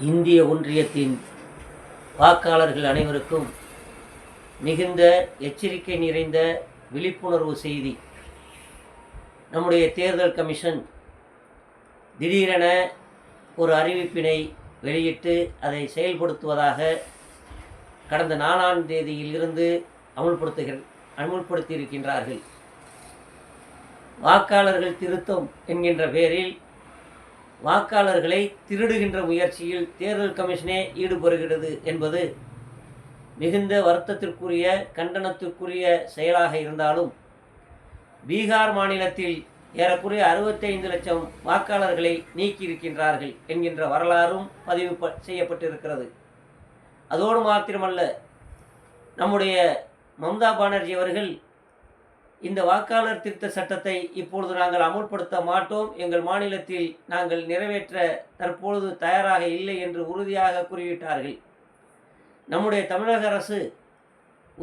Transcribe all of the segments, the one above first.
இந்திய ஒன்றியத்தின் வாக்காளர்கள் அனைவருக்கும் மிகுந்த எச்சரிக்கை நிறைந்த விழிப்புணர்வு செய்தி. நம்முடைய தேர்தல் கமிஷன் திடீரென ஒரு அறிவிப்பினை வெளியிட்டு அதை செயல்படுத்துவதாக கடந்த நாலாம் தேதியிலிருந்து அமுல்படுத்துகிற அமுல்படுத்தியிருக்கின்றார்கள். வாக்காளர்கள் திருத்தம் என்கின்ற பெயரில் வாக்காளர்களை திருடுகின்ற முயற்சியில் தேர்தல் கமிஷனே ஈடுபடுகிறது என்பது மிகுந்த வருத்தத்திற்குரிய கண்டனத்திற்குரிய செயலாக இருந்தாலும் பீகார் மாநிலத்தில் ஏறக்குறைய அறுபத்தைந்து லட்சம் வாக்காளர்களை நீக்கியிருக்கின்றார்கள் என்கின்ற வரலாறும் பதிவு ப- செய்யப்பட்டிருக்கிறது. அதோடு மாத்திரமல்ல நம்முடைய மம்தா பானர்ஜி அவர்கள் இந்த வாக்காளர் திருத்த சட்டத்தை இப்பொழுது நாங்கள் அமுல்படுத்த மாட்டோம். எங்கள் மாநிலத்தில் நாங்கள் நிறைவேற்ற தற்பொழுது தயாராக இல்லை என்று உறுதியாக கூறிவிட்டார்கள். நம்முடைய தமிழக அரசு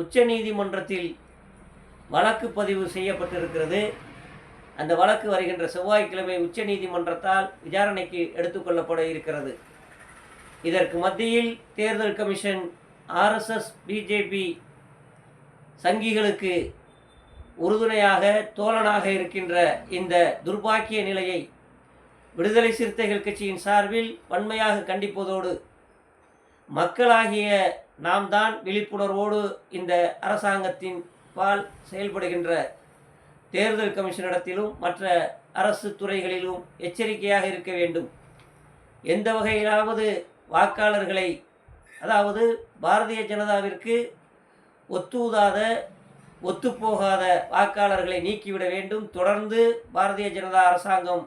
உச்சநீதிமன்றத்தில் வழக்கு பதிவு செய்யப்பட்டிருக்கிறது. அந்த வழக்கு வருகின்ற செவ்வாய்க்கிழமை உச்சநீதிமன்றத்தால் விசாரணைக்கு எடுத்துக்கொள்ளப்பட இருக்கிறது. இதற்கு மத்தியில் தேர்தல் கமிஷன் ஆர்எஸ்எஸ் பிஜேபி சங்கிகளுக்கு உறுதுணையாக தோழனாக இருக்கின்ற இந்த துர்பாக்கிய நிலையை விடுதலை சிறுத்தைகள் கட்சியின் சார்பில் வன்மையாக கண்டிப்பதோடு மக்களாகிய நாம் தான் விழிப்புணர்வோடு இந்த அரசாங்கத்தின் பால் செயல்படுகின்ற தேர்தல் கமிஷனிடத்திலும் மற்ற அரசு துறைகளிலும் எச்சரிக்கையாக இருக்க வேண்டும். எந்த வகையிலாவது வாக்காளர்களை அதாவது பாரதிய ஜனதாவிற்கு ஒத்துவதாத ஒத்துப்போகாத வாக்காளர்களை நீக்கிவிட வேண்டும். தொடர்ந்து பாரதிய ஜனதா அரசாங்கம்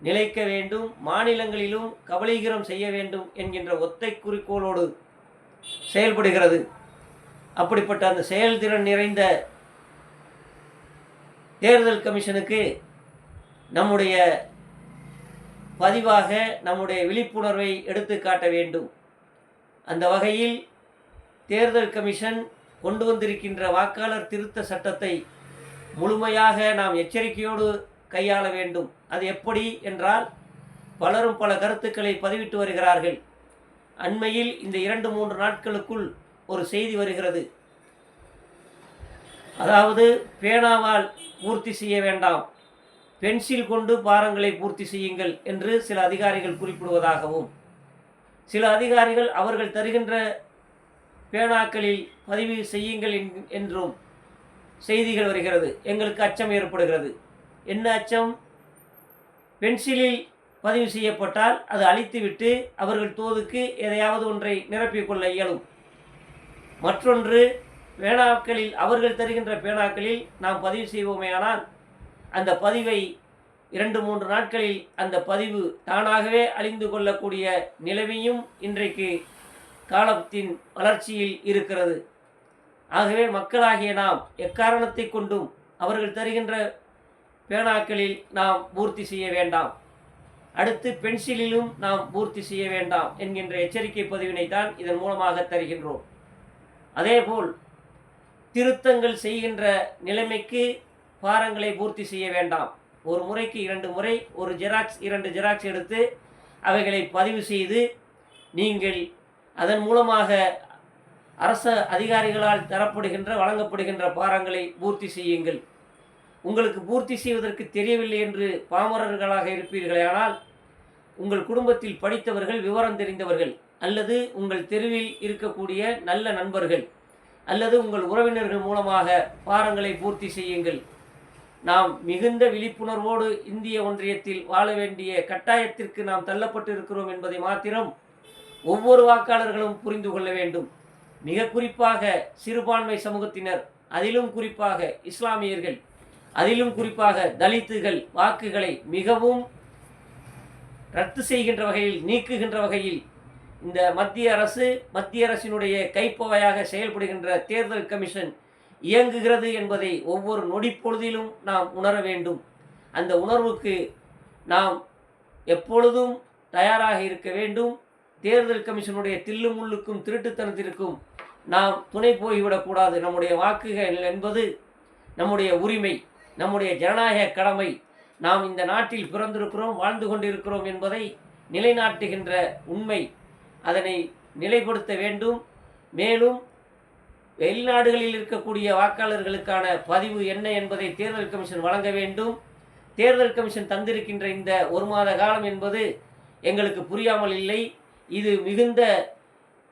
நிலைக்க வேண்டும். மாநிலங்களிலும் கபலீகரம் செய்ய வேண்டும் என்கின்ற ஒத்தை குறிக்கோளோடு செயல்படுகிறது. அப்படிப்பட்ட அந்த செயல்திறன் நிறைந்த தேர்தல் கமிஷனுக்கு நம்முடைய பதிவாக நம்முடைய விழிப்புணர்வை எடுத்து காட்ட வேண்டும். அந்த வகையில் தேர்தல் கமிஷன் கொண்டு வந்திருக்கின்ற வாக்காளர் திருத்த சட்டத்தை முழுமையாக நாம் எச்சரிக்கையோடு கையாள வேண்டும். அது எப்படி என்றால் பலரும் பல கருத்துக்களை பதிவிட்டு வருகிறார்கள். அண்மையில் இந்த இரண்டு மூன்று நாட்களுக்குள் ஒரு செய்தி வருகிறது. அதாவது பேனாவால் பூர்த்தி செய்ய வேண்டாம். பென்சில் கொண்டு பாரங்களை பூர்த்தி செய்யுங்கள் என்று சில அதிகாரிகள் குறிப்பிடுவதாகவும் சில அதிகாரிகள் அவர்கள் தருகின்ற பேனாக்களில் பதிவு செய்யுங்கள் என்- என்றும் செய்திகள் வருகிறது. எங்களுக்கு அச்சம் ஏற்படுகிறது. என்ன அச்சம்? பென்சிலில் பதிவு செய்யப்பட்டால் அது அழித்துவிட்டு அவர்கள் தோதுக்கு எதையாவது ஒன்றை நிரப்பிக்கொள்ள இயலும். மற்றொன்று பேனாக்களில் அவர்கள் தருகின்ற பேனாக்களில் நாம் பதிவு செய்வோமேயானால் அந்த பதிவை இரண்டு மூன்று நாட்களில் அந்த பதிவு தானாகவே அழிந்து கொள்ளக்கூடிய நிலைமையும் இன்றைக்கு காலத்தின் வளர்ச்சியில் இருக்கிறது. ஆகவே மக்களாகிய நாம் எக்காரணத்தை கொண்டும் அவர்கள் தருகின்ற பேனாக்களில் நாம் பூர்த்தி செய்ய வேண்டாம். அடுத்து பென்சிலிலும் நாம் பூர்த்தி செய்ய வேண்டாம் என்கின்ற எச்சரிக்கை பதிவினை தான் இதன் மூலமாக தருகின்றோம். அதேபோல் திருத்தங்கள் செய்கின்ற நிலைமைக்கு பாரங்களை பூர்த்தி செய்ய வேண்டாம். ஒரு முறைக்கு இரண்டு முறை ஒரு ஜெராக்ஸ் இரண்டு ஜெராக்ஸ் எடுத்து அவைகளை பதிவு செய்து நீங்கள் அதன் மூலமாக அரச அதிகாரிகளால் தரப்படுகின்ற வழங்கப்படுகின்ற பாரங்களை பூர்த்தி செய்யுங்கள். உங்களுக்கு பூர்த்தி செய்வதற்கு தெரியவில்லை என்று பாமரர்களாக இருப்பீர்களேயானால் உங்கள் குடும்பத்தில் படித்தவர்கள் விவரம் தெரிந்தவர்கள் அல்லது உங்கள் தெருவில் இருக்கக்கூடிய நல்ல நண்பர்கள் அல்லது உங்கள் உறவினர்கள் மூலமாக பாரங்களை பூர்த்தி செய்யுங்கள். நாம் மிகுந்த விழிப்புணர்வோடு இந்திய ஒன்றியத்தில் வாழ வேண்டிய கட்டாயத்திற்கு நாம் தள்ளப்பட்டு இருக்கிறோம் என்பதை மாத்திரம் ஒவ்வொரு வாக்காளர்களும் புரிந்து கொள்ள வேண்டும். மிக குறிப்பாக சிறுபான்மை சமூகத்தினர் அதிலும் குறிப்பாக இஸ்லாமியர்கள் அதிலும் குறிப்பாக தலித்துகள் வாக்குகளை மிகவும் ரத்து செய்கின்ற வகையில் நீக்குகின்ற வகையில் இந்த மத்திய அரசு மத்திய அரசினுடைய கைப்பவையாக செயல்படுகின்ற தேர்தல் கமிஷன் இயங்குகிறது என்பதை ஒவ்வொரு நொடிப்பொழுதிலும் நாம் உணர வேண்டும். அந்த உணர்வுக்கு நாம் எப்பொழுதும் தயாராக இருக்க வேண்டும். தேர்தல் கமிஷனுடைய தில்லு முள்ளுக்கும் திருட்டுத்தனத்திற்கும் நாம் துணை போய்விடக்கூடாது. நம்முடைய வாக்குகள் என்பது நம்முடைய உரிமை நம்முடைய ஜனநாயக கடமை. நாம் இந்த நாட்டில் பிறந்திருக்கிறோம் வாழ்ந்து கொண்டிருக்கிறோம் என்பதை நிலைநாட்டுகின்ற உண்மை. அதனை நிலைப்படுத்த வேண்டும். மேலும் வெளிநாடுகளில் இருக்கக்கூடிய வாக்காளர்களுக்கான பதிவு என்ன என்பதை தேர்தல் கமிஷன் வழங்க வேண்டும். தேர்தல் கமிஷன் தந்திருக்கின்ற இந்த ஒரு மாத காலம் என்பது எங்களுக்கு புரியாமல் இல்லை. இது மிகுந்த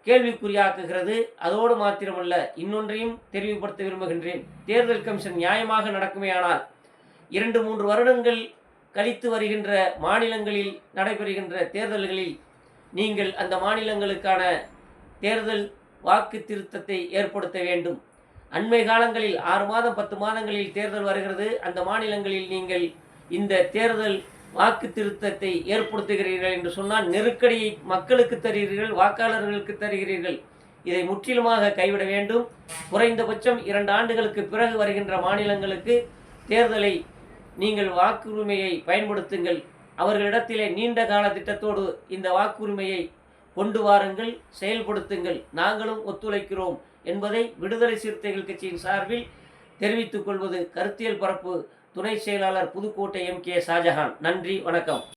கேள்விக்குறியாக்குகிறது. அதோடு மாத்திரமல்ல இன்னொன்றையும் தெளிவுபடுத்த விரும்புகின்றேன். தேர்தல் கமிஷன் நியாயமாக நடக்குமேயானால் இரண்டு மூன்று வருடங்கள் கழித்து வருகின்ற மாநிலங்களில் நடைபெறுகின்ற தேர்தல்களில் நீங்கள் அந்த மாநிலங்களுக்கான தேர்தல் வாக்கு திருத்தத்தை ஏற்படுத்த வேண்டும். அண்மை காலங்களில் ஆறு மாதம் பத்து மாதங்களில் தேர்தல் வருகிறது. அந்த மாநிலங்களில் நீங்கள் இந்த தேர்தல் வாக்கு திருத்தத்தை ஏற்படுத்துகிறீர்கள் என்று சொன்னால் நெருக்கடியை மக்களுக்கு தருகிறீர்கள் வாக்காளர்களுக்கு தருகிறீர்கள். இதை முற்றிலுமாக கைவிட வேண்டும். குறைந்தபட்சம் இரண்டு ஆண்டுகளுக்கு பிறகு வருகின்ற மாநிலங்களுக்கு தேர்தலை நீங்கள் வாக்குரிமையை பயன்படுத்துங்கள். அவர்களிடத்திலே நீண்ட கால திட்டத்தோடு இந்த வாக்குரிமையை கொண்டு வாருங்கள் செயல்படுத்துங்கள். நாங்களும் ஒத்துழைக்கிறோம் என்பதை விடுதலை சிறுத்தைகள் கட்சியின் சார்பில் தெரிவித்துக் கொள்வது கருத்தியல் பரப்பு துணை செயலாளர் புதுக்கோட்டை எம் கே ஷாஜஹான். நன்றி வணக்கம்.